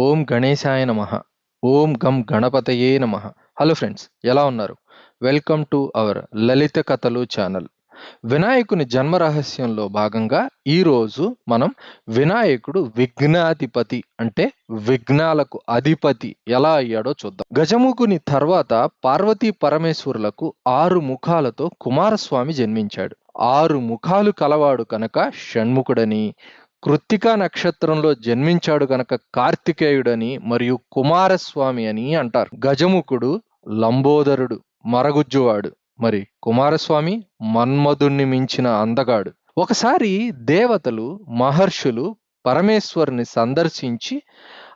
ఓం గణేశాయ నమ. ఓం గం గణపతయే నమ. హలో ఫ్రెండ్స్ ఎలా ఉన్నారు? వెల్కమ్ టు అవర్ లలిత కథలు ఛానల్. వినాయకుని జన్మ రహస్యంలో భాగంగా ఈరోజు మనం వినాయకుడు విఘ్నాధిపతి అంటే విఘ్నాలకు అధిపతి ఎలా అయ్యాడో చూద్దాం. గజముఖుని తర్వాత పార్వతీ పరమేశ్వరులకు ఆరు ముఖాలతో కుమారస్వామి జన్మించాడు. ఆరు ముఖాలు కలవాడు కనుక షణ్ముఖుడని కృత్తికా నక్షత్రంలో జన్మించాడు గనక కార్తికేయుడని మరియు కుమారస్వామి అని అంటారు. గజముఖుడు లంబోదరుడు మరగుజ్జువాడు. మరి కుమారస్వామి మన్మధుణ్ణి మించిన అందగాడు. ఒకసారి దేవతలు మహర్షులు పరమేశ్వరుని సందర్శించి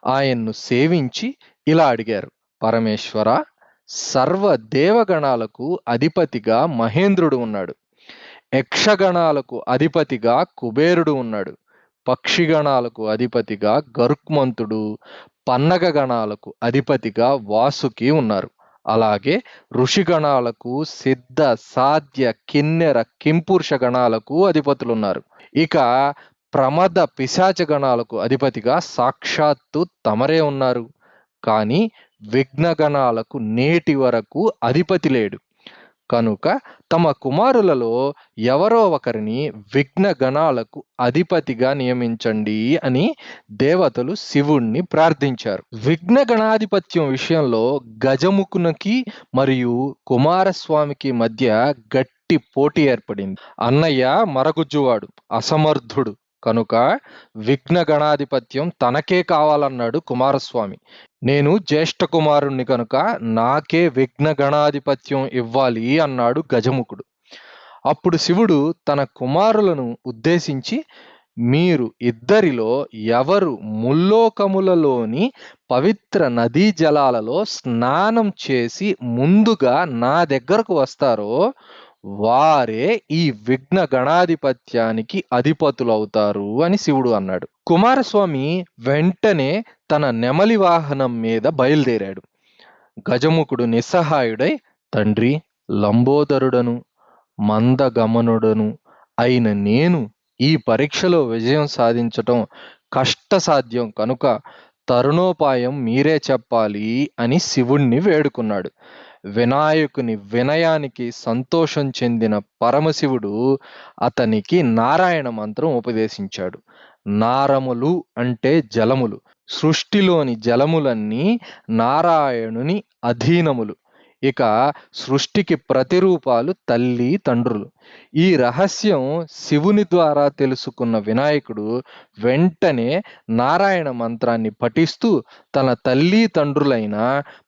ఆయన్ను సేవించి ఇలా అడిగారు. పరమేశ్వర సర్వ దేవగణాలకు అధిపతిగా మహేంద్రుడు ఉన్నాడు. యక్షగణాలకు అధిపతిగా కుబేరుడు ఉన్నాడు. పక్షిగణాలకు అధిపతిగా గరుక్మంతుడు పన్నగ గణాలకు అధిపతిగా వాసుకి ఉన్నారు. అలాగే ఋషిగణాలకు సిద్ధ సాధ్య కిన్నెర కింపురుష గణాలకు అధిపతులున్నారు. ఇక ప్రమద పిశాచ గణాలకు అధిపతిగా సాక్షాత్తు తమరే ఉన్నారు. కానీ విఘ్నగణాలకు నేటి వరకు అధిపతి లేడు. కనుక తమ కుమారులలో ఎవరో ఒకరిని విఘ్న గణాలకు అధిపతిగా నియమించండి అని దేవతలు శివుణ్ణి ప్రార్థించారు. విఘ్న గణాధిపత్యం విషయంలో గజముఖునికి మరియు కుమారస్వామికి మధ్య గట్టి పోటీ ఏర్పడింది. అన్నయ్య మరగుజ్జువాడు అసమర్థుడు. కనుక విఘ్న గణాధిపత్యం తనకే కావాలన్నాడు కుమారస్వామి. నేను జ్యేష్ఠ కుమారుణ్ణి కనుక నాకే విఘ్న గణాధిపత్యం ఇవ్వాలి అన్నాడు గజముఖుడు. అప్పుడు శివుడు తన కుమారులను ఉద్దేశించి మీరు ఇద్దరిలో ఎవరు ముల్లోకములలోని పవిత్ర నదీ జలాలలో స్నానం చేసి ముందుగా నా దగ్గరకు వస్తారో వారే ఈ విఘ్న గణాధిపత్యానికి అధిపతులవుతారు అని శివుడు అన్నాడు. కుమారస్వామి వెంటనే తన నెమలి వాహనం మీద బయలుదేరాడు. గజముఖుడు నిస్సహాయుడై తండ్రి లంబోదరుడను మందగమనుడను అయిన నేను ఈ పరీక్షలో విజయం సాధించటం కష్టసాధ్యం కనుక తరుణోపాయం మీరే చెప్పాలి అని శివుణ్ణి వేడుకున్నాడు. వినాయకుని వినయానికి సంతోషం చెందిన పరమశివుడు అతనికి నారాయణ మంత్రం ఉపదేశించాడు. నారములు అంటే జలములు. సృష్టిలోని జలములన్నీ నారాయణుని అధీనములు. ఇక సృష్టికి ప్రతిరూపాలు తల్లి తండ్రులు. ఈ రహస్యం శివుని ద్వారా తెలుసుకున్న వినాయకుడు వెంటనే నారాయణ మంత్రాన్ని పఠిస్తూ తన తల్లి తండ్రులైన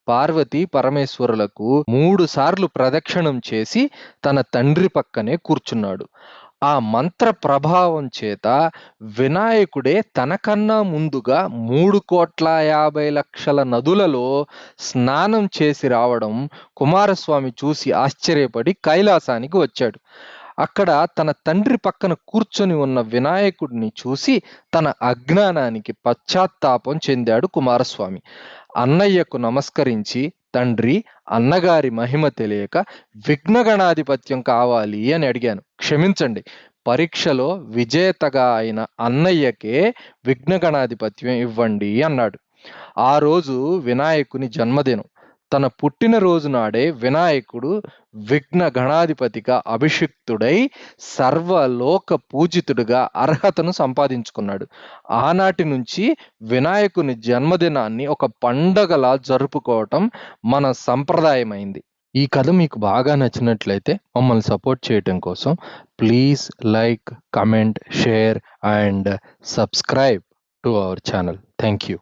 పార్వతి పరమేశ్వరులకు మూడు సార్లు ప్రదక్షిణం చేసి తన తండ్రి పక్కనే కూర్చున్నాడు. ఆ మంత్ర ప్రభావం చేత వినాయకుడే తనకన్నా ముందుగా మూడు కోట్ల యాభై లక్షల నదులలో స్నానం చేసి రావడం కుమారస్వామి చూసి ఆశ్చర్యపడి కైలాసానికి వచ్చాడు. అక్కడ తన తండ్రి పక్కన కూర్చొని ఉన్న వినాయకుడిని చూసి తన అజ్ఞానానికి పశ్చాత్తాపం చెందాడు కుమారస్వామి. అన్నయ్యకు నమస్కరించి తండ్రి అన్నగారి మహిమ తెలియక విఘ్నగణాధిపత్యం కావాలి అని అడిగాను. క్షమించండి. పరీక్షలో విజేతగా అయిన అన్నయ్యకే విఘ్నగణాధిపత్యం ఇవ్వండి అన్నాడు. ఆ రోజు వినాయకుని జన్మదినం. తన పుట్టినరోజు నాడే వినాయకుడు విఘ్న గణాధిపతిగా అభిషిక్తుడై సర్వలోక పూజితుడిగా అర్హతను సంపాదించుకున్నాడు. ఆనాటి నుంచి వినాయకుని జన్మదినాన్ని ఒక పండగలా జరుపుకోవటం మన సంప్రదాయమైంది. ఈ కథ మీకు బాగా నచ్చినట్లయితే మమ్మల్ని సపోర్ట్ చేయటం కోసం please like comment share and subscribe to our channel. Thank you